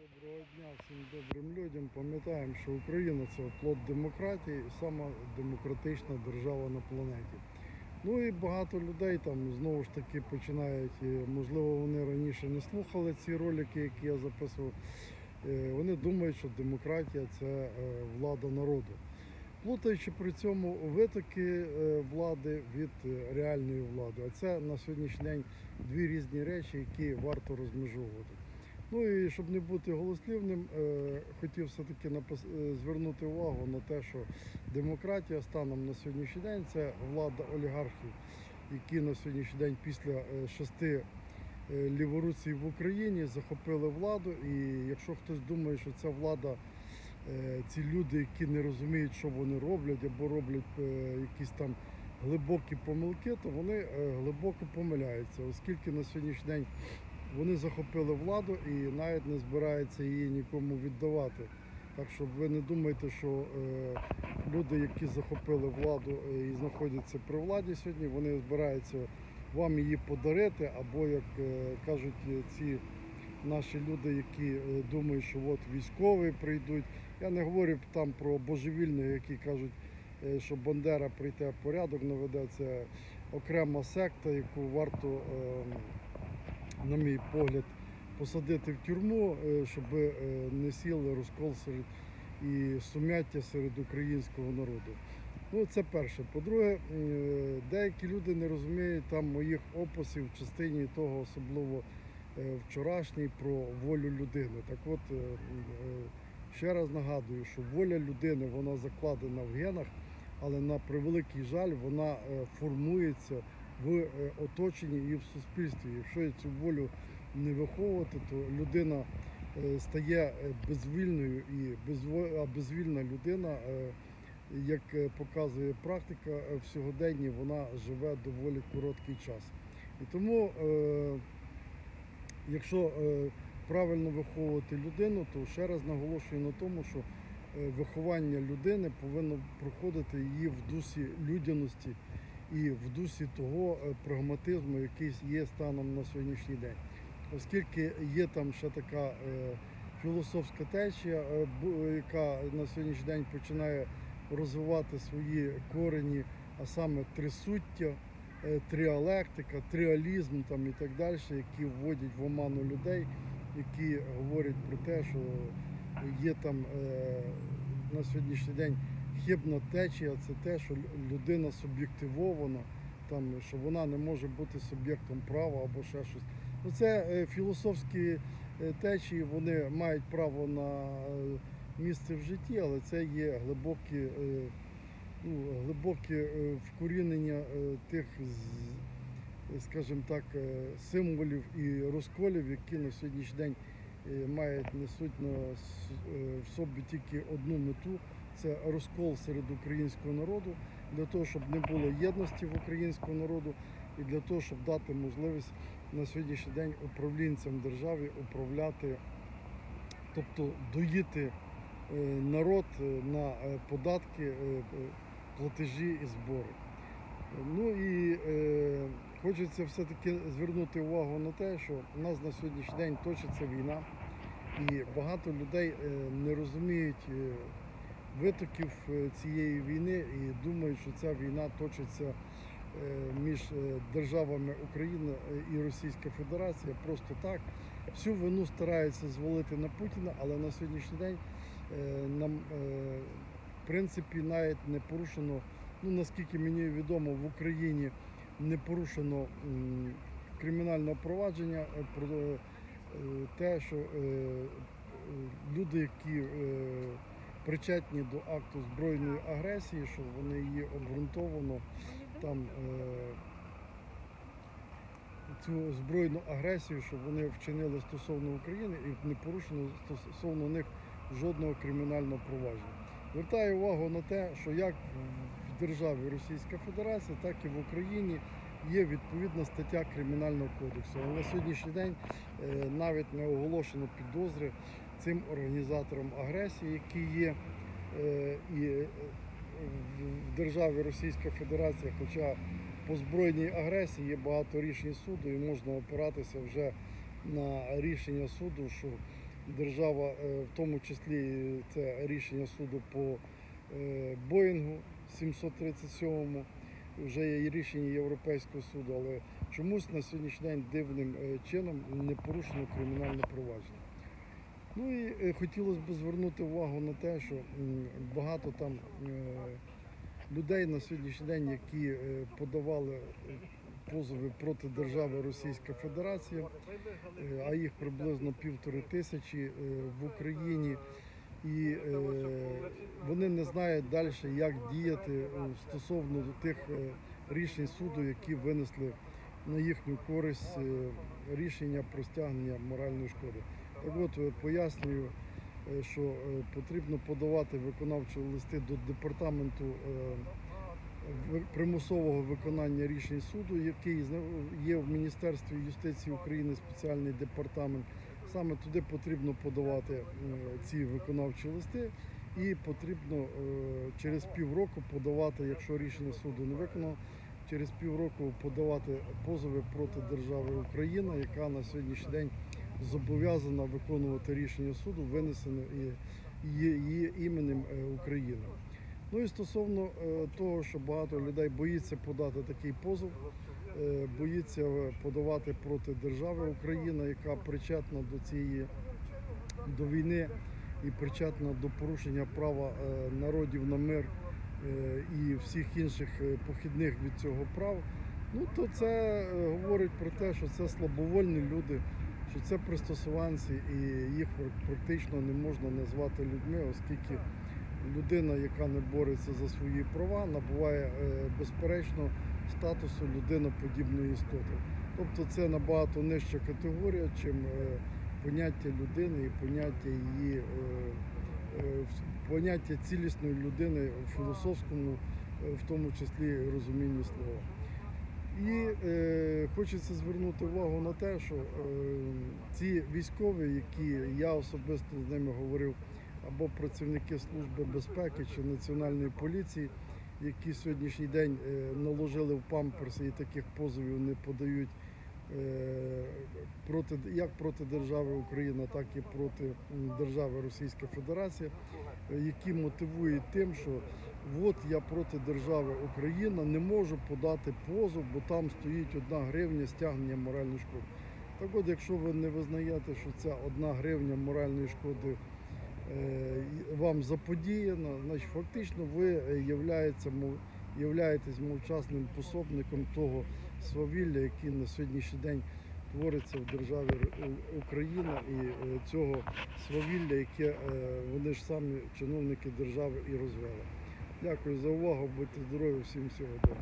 Доброго дня всім добрим людям. Пам'ятаємо, що Україна це плод демократії сама демократична держава на планеті. Ну і багато людей там знову ж таки починають, е, можливо, вони раніше не слухали ці ролики, які я записував. Е, Вони думають, що демократія це е, влада народу. Плутаючи при цьому витоки влади від реальної влади. А це на сьогоднішній день дві різні речі, які варто розмежовувати. Ну і щоб не бути голослівним, е, хотів все-таки е, звернути увагу на те, що демократія станом на сьогоднішній день це влада олігархів, які на сьогоднішній день після е, шести ліворуцій в Україні захопили владу. І якщо хтось думає, що ця влада, ці люди, які не розуміють, що вони роблять, або роблять якісь там глибокі помилки, то вони глибоко помиляються, оскільки на сьогоднішній день вони захопили владу і навіть не збираються її нікому віддавати. Так що ви не думайте, що е, люди, які захопили владу е, і знаходяться при владі сьогодні, вони збираються вам її подарити, або як е, кажуть ці наші люди, які думають, що от військові прийдуть. Я не говорю там про божевільних, які кажуть, що Бандера прийде в порядок, наведе це окрема секта, яку варто. На мій погляд, посадити в тюрму, е, щоб е, не сіли розкол серед і сум'яття серед українського народу. Ну, це перше. По-друге, е, деякі люди не розуміють там моїх описів в частині того, особливо вчорашній, про волю людини. Так от, ще раз нагадую, що воля людини вона закладена в генах, але на превеликий жаль вона формується в е, оточенні і в суспільстві. Якщо цю волю не виховувати, то людина е, стає е, безвільною і безвільна людина, як показує практика, в сьогоденні вона живе доволі короткий час. І тому, якщо правильно виховувати людину, то ще раз наголошую на тому, що виховання людини повинно проходити її в дусі людяності і в дусі того е, прагматизму, який є станом на сьогоднішній день. Оскільки є там ще така е, філософська течія, е, яка на сьогоднішній день починає розвивати свої корені, а саме трисуття, тріалектика, тріалізм там і так далі, які вводять в оману людей, які говорять про те, що є там на сьогоднішній день хибна течія це те, що людина суб'єктивована, там, що вона не може бути суб'єктом права або ще щось. Ну, це е, філософські е, течії, вони мають право на е, місце в житті, але це є глибокі, ну, глибокі вкорінення тих, скажімо так, символів і розколів, які на сьогоднішній день мають несуть на е, в собі тільки одну мету це розкол серед українського народу для того, щоб не було єдності в українського народу, і для того, щоб дати можливість на сьогоднішній день управлінцям держави управляти, тобто доїти е, народ е, на е, податки, е, е, платежі і збори. Ну і е, хочеться все-таки звернути увагу на те, що у нас на сьогоднішній день точиться війна, і багато людей е, не розуміють е, витоків е, цієї війни і думають, що ця війна точиться між державами Україна і Російська Федерація просто так. Всю вину стараються звалити на Путіна, але на сьогоднішній день нам в принципі навіть не порушено, ну наскільки мені відомо, в Україні не порушено м, кримінальне провадження про те, що е, е, люди, які е, причетні до акту збройної агресії, що вони її обґрунтовано там е, цю збройну агресію, що вони вчинили стосовно України і не порушено стосовно них жодного кримінального провадження. Звертаю увагу на те, що як в державі Російська Федерація, так і в Україні є відповідна стаття Кримінального кодексу. На сьогоднішній день е, навіть не оголошено підозри цим організаторам агресії, які є е, і е, в державі Російська Федерація, хоча по збройній агресії є багато рішень суду і можна опиратися вже на рішення суду, що держава, в тому числі це рішення суду по Боїнгу 737, вже є рішення Європейського суду, але чомусь на сьогоднішній день дивним е, чином не порушено кримінальне провадження. Ну і е, хотілося б звернути увагу на те, що багато там е, людей на сьогоднішній день, які подавали позови проти держави Російська Федерація, а їх приблизно півтори тисячі в Україні. І е, вони не знають далі, як діяти е, стосовно тих е, рішень суду, які винесли на їхню користь рішення про стягнення моральної шкоди. Так от пояснюю, що потрібно подавати виконавчі листи до департаменту примусового виконання рішень суду, який є в Міністерстві юстиції України спеціальний департамент. Саме туди потрібно подавати е, ці виконавчі листи, і потрібно е, через півроку подавати, якщо рішення суду не виконано, через півроку подавати позови проти держави Україна, яка на сьогоднішній день зобов'язана виконувати рішення суду, винесене її іменем е, України. Ну і стосовно е, того, що багато людей боїться подати такий позов, е, боїться подавати проти держави Україна, яка причетна до цієї до війни і причетна до порушення права е, народів на мир і всіх інших похідних від цього прав. Ну то це говорить про те, що це слабовольні люди, що це пристосуванці, і їх практично не можна назвати людьми, оскільки людина, яка не бореться за свої права, набуває е, безперечно статусу людиноподібної істоти. Тобто це набагато нижча категорія, чим е, поняття людини і поняття її е, поняття цілісної людини в філософському, в тому числі розумінні слова. І е, хочеться звернути увагу на те, що е, ці військові, які я особисто з ними говорив, або працівники Служби безпеки чи Національної поліції, які сьогоднішній день е, наложили в памперси і таких позовів не подають е, проти як проти держави Україна, так і проти держави Російська Федерація, які мотивують тим, що от я проти держави Україна не можу подати позов, бо там стоїть одна гривня стягнення моральної шкоди. Так от, якщо ви не визнаєте, що ця одна гривня моральної шкоди вам заподіяна, значить фактично ви е, являєтесь мовчасним пособником того свавілля, яке на сьогоднішній день твориться в державі Україна і е, цього свавілля, яке е, вони ж самі чиновники держави і розвели. Дякую за увагу, будьте здорові, всім всього доброго.